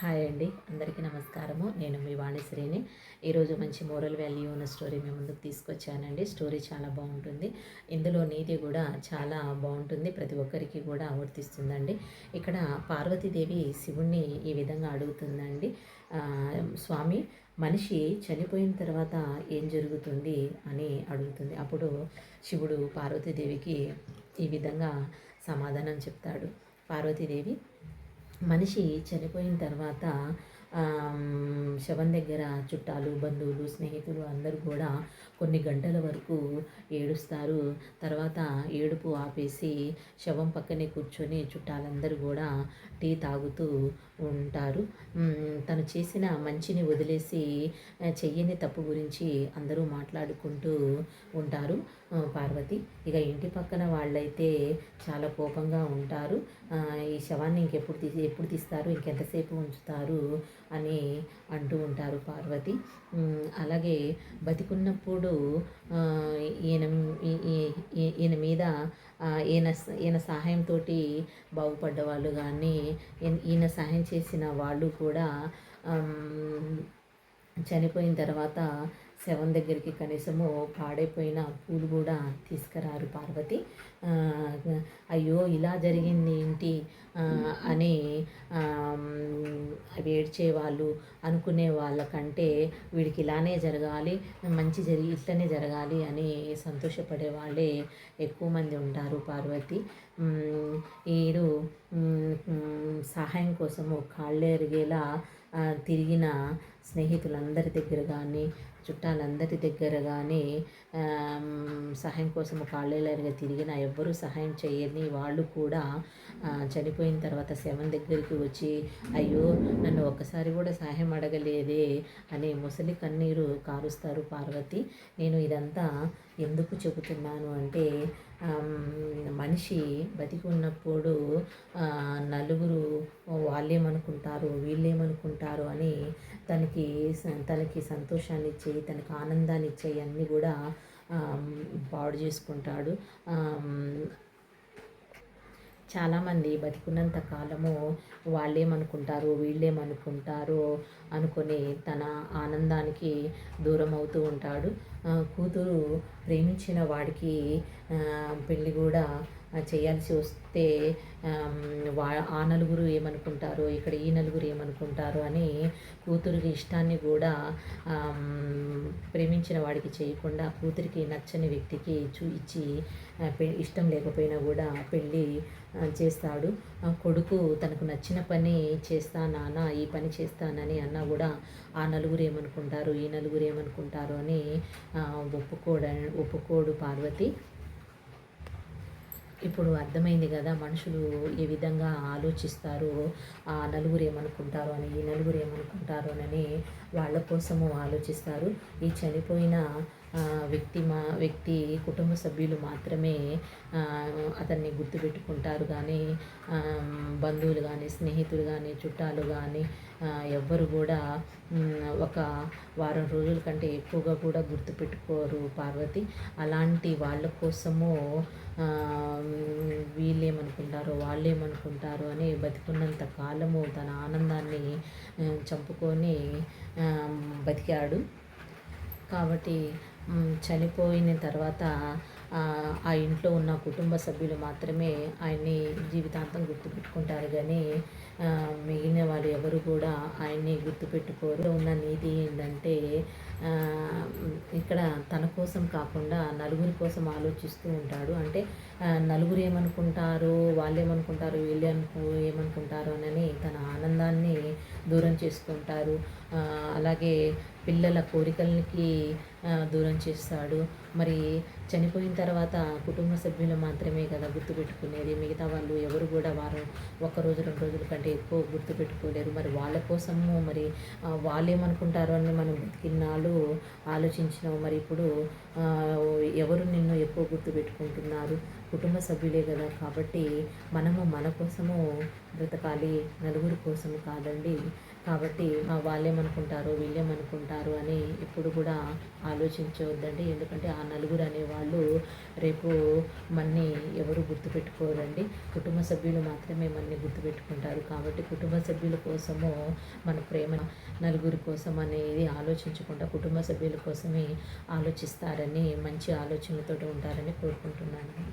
Hi అండి. అందరికీ నమస్కారము. నేను మీ వాణిశ్రీని ఈరోజు మంచి మోరల్ వాల్యూ ఉన్న స్టోరీ మీ ముందుకు తీసుకొచ్చానండి. స్టోరీ చాలా బాగుంటుంది. ఇందులో నీతి కూడా చాలా బాగుంటుంది. ప్రతి ఒక్కరికి కూడా వర్తిస్తుందండి. ఇక్కడ పార్వతీదేవి శివుణ్ణి ఈ విధంగా అడుగుతుందండి. స్వామి మనిషి చనిపోయిన తర్వాత ఏం జరుగుతుంది? అని అడుగుతుంది. అప్పుడు శివుడు పార్వతీదేవికి ఈ విధంగా సమాధానం చెప్తాడు. పార్వతీదేవి మనిషి చనిపోయిన తర్వాత శవం దగ్గర చుట్టాలు బంధువులు స్నేహితులు అందరూ కూడా కొన్ని గంటల వరకు ఏడుస్తారు. తర్వాత ఏడుపు ఆపేసి శవం పక్కనే కూర్చొని చుట్టాలందరూ కూడా టీ తాగుతూ ఉంటారు. తను చేసిన మంచిని వదిలేసి చెయ్యని తప్పు గురించి అందరూ మాట్లాడుకుంటూ ఉంటారు పార్వతి. ఇక ఇంటి పక్కన వాళ్ళైతే చాలా కోపంగా ఉంటారు. ఈ శవాన్ని ఇంకెప్పుడు తీసి ఎప్పుడు తీస్తారు? ఇంకెంతసేపు ఉంచుతారు? అని అంటూ ఉంటారు పార్వతి. అలాగే బతికున్నప్పుడు ఈయన ఈ- ఈయన మీద ఈయన ఈయన సహాయంతో బాగుపడ్డ వాళ్ళు కానీ ఈయన- సహాయం చేసిన వాళ్ళు కూడా చనిపోయిన తర్వాత శవం దగ్గరికి కనీసము పాడైపోయిన పూలు కూడా తీసుకురారు పార్వతి. అయ్యో ఇలా జరిగింది ఏంటి? అని ఆమ్, ఏడ్చే వాళ్ళు అనుకునే వాళ్ళకంటే వీడికి ఇలానే జరగాలి మంచి జరిగి ఇట్లనే జరగాలి అని సంతోషపడే వాళ్ళే ఎక్కువ మంది ఉంటారు పార్వతి. వీరు సహాయం కోసము కాళ్ళెరిగేలా ఆ, తిరిగిన స్నేహితులందరి దగ్గర కానీ చుట్టాలందరి దగ్గర కానీ సహాయం కోసం కాళ్ళేలారిగా తిరిగిన ఎవ్వరూ సహాయం చేయని వాళ్ళు కూడా చనిపోయిన తర్వాత శవం దగ్గరికి వచ్చి అయ్యో నన్ను ఒక్కసారి కూడా సహాయం అడగలేదే అని ముసలి కన్నీరు కారుస్తారు పార్వతి. నేను ఇదంతా ఎందుకు చెబుతున్నాను అంటే మనిషి బతికి ఉన్నప్పుడు నలుగురు వాళ్ళేమనుకుంటారు వీళ్ళేమనుకుంటారు అని తనకి తనకి తనకి సంతోషాన్ని ఇచ్చే తనకి ఆనందాన్ని ఇచ్చే అన్నీ కూడా పాడు చేసుకుంటాడు. చాలామంది బతికున్నంత కాలము వాళ్ళేమనుకుంటారు వీళ్ళేమనుకుంటారు అనుకొని తన ఆనందానికి దూరం అవుతూ ఉంటాడు కూతురు ప్రేమించిన వాడికి పెళ్ళి కూడా చేయాల్సి వస్తే వా ఆ నలుగురు ఏమనుకుంటారు ఇక్కడ ఈ నలుగురు ఏమనుకుంటారు అని కూతురికి ఇష్టాన్ని కూడా ప్రేమించిన వాడికి చేయకుండా కూతురికి నచ్చని వ్యక్తికి చూ ఇచ్చి పె- ఇష్టం లేకపోయినా కూడా పెళ్ళి చేస్తాడు. కొడుకు తనకు నచ్చిన పని చేస్తా నాన్న ఈ పని చేస్తానని అన్నా కూడా ఆ నలుగురు ఏమనుకుంటారు ఈ నలుగురు ఏమనుకుంటారు అని ఒప్పుకోడ ఒప్పుకోడు పార్వతి. ఇప్పుడు అర్థమైంది కదా మనుషులు ఏ విధంగా ఆలోచిస్తారో ఆ నలుగురు ఏమనుకుంటారో అని ఈ నలుగురు ఏమనుకుంటారో అని వాళ్ళ కోసము ఆలోచిస్తారు. ఈ చనిపోయిన వ్యక్తి మా వ్యక్తి కుటుంబ సభ్యులు మాత్రమే అతన్ని గుర్తుపెట్టుకుంటారు. కానీ బంధువులు కానీ స్నేహితులు కానీ చుట్టాలు కానీ ఎవ్వరు కూడా ఒక వారం రోజుల కంటే ఎక్కువగా కూడా గుర్తుపెట్టుకోరు పార్వతి. అలాంటి వాళ్ళ కోసము వీళ్ళేమనుకుంటారో వాళ్ళేమనుకుంటారు అని బతికున్నంత కాలము తన ఆనందాన్ని చంపుకొని బతికాడు. కాబట్టి చనిపోయిన తర్వాత ఆ, ఇంట్లో ఉన్న కుటుంబ సభ్యులు మాత్రమే ఆయన్ని జీవితాంతం గుర్తుపెట్టుకుంటారు. కానీ మిగిలిన వాళ్ళు ఎవరు కూడా ఆయన్ని గుర్తుపెట్టుకోరు. ఉన్న నీతి ఏంటంటే ఇక్కడ తన కోసం కాకుండా నలుగురి కోసం ఆలోచిస్తూ ఉంటాడు. అంటే నలుగురు ఏమనుకుంటారు వాళ్ళు ఏమనుకుంటారు వీళ్ళు అనుకో ఏమనుకుంటారు అని తన ఆనందాన్ని దూరం చేసుకుంటారు. అలాగే పిల్లల కోరికలకి దూరం చేస్తాడు. మరి చనిపోయిన తర్వాత కుటుంబ సభ్యులు మాత్రమే కదా గుర్తుపెట్టుకునేది. మిగతా వాళ్ళు ఎవరు కూడా వారు ఒక రోజు రెండు రోజుల కంటే ఎక్కువ గుర్తుపెట్టుకోలేరు. మరి వాళ్ళ కోసము మరి వాళ్ళేమనుకుంటారు అని మనం బతికిన్నాళ్ళు ఆలోచించినావు మరి ఇప్పుడు ఎవరు నిన్ను ఎక్కువ గుర్తుపెట్టుకుంటున్నారు? కుటుంబ సభ్యులే కదా కాబట్టి మనము మన కోసము బ్రతకాలి నలుగురి కోసం కాదండి. కాబట్టి మా వాళ్ళేమనుకుంటారు వీళ్ళేమనుకుంటారు అని ఎప్పుడు కూడా ఆలోచించవద్దండి. ఎందుకంటే ఆ నలుగురు రేపు మన్ని ఎవరు గుర్తుపెట్టుకోరండి. కుటుంబ సభ్యులు మాత్రమే మన్ని గుర్తుపెట్టుకుంటారు. కాబట్టి కుటుంబ సభ్యుల కోసము మన ప్రేమ నలుగురి కోసం అనేది ఆలోచించకుండా కుటుంబ సభ్యుల కోసమే ఆలోచిస్తారని మంచి ఆలోచనలతో ఉంటారని కోరుకుంటున్నాను.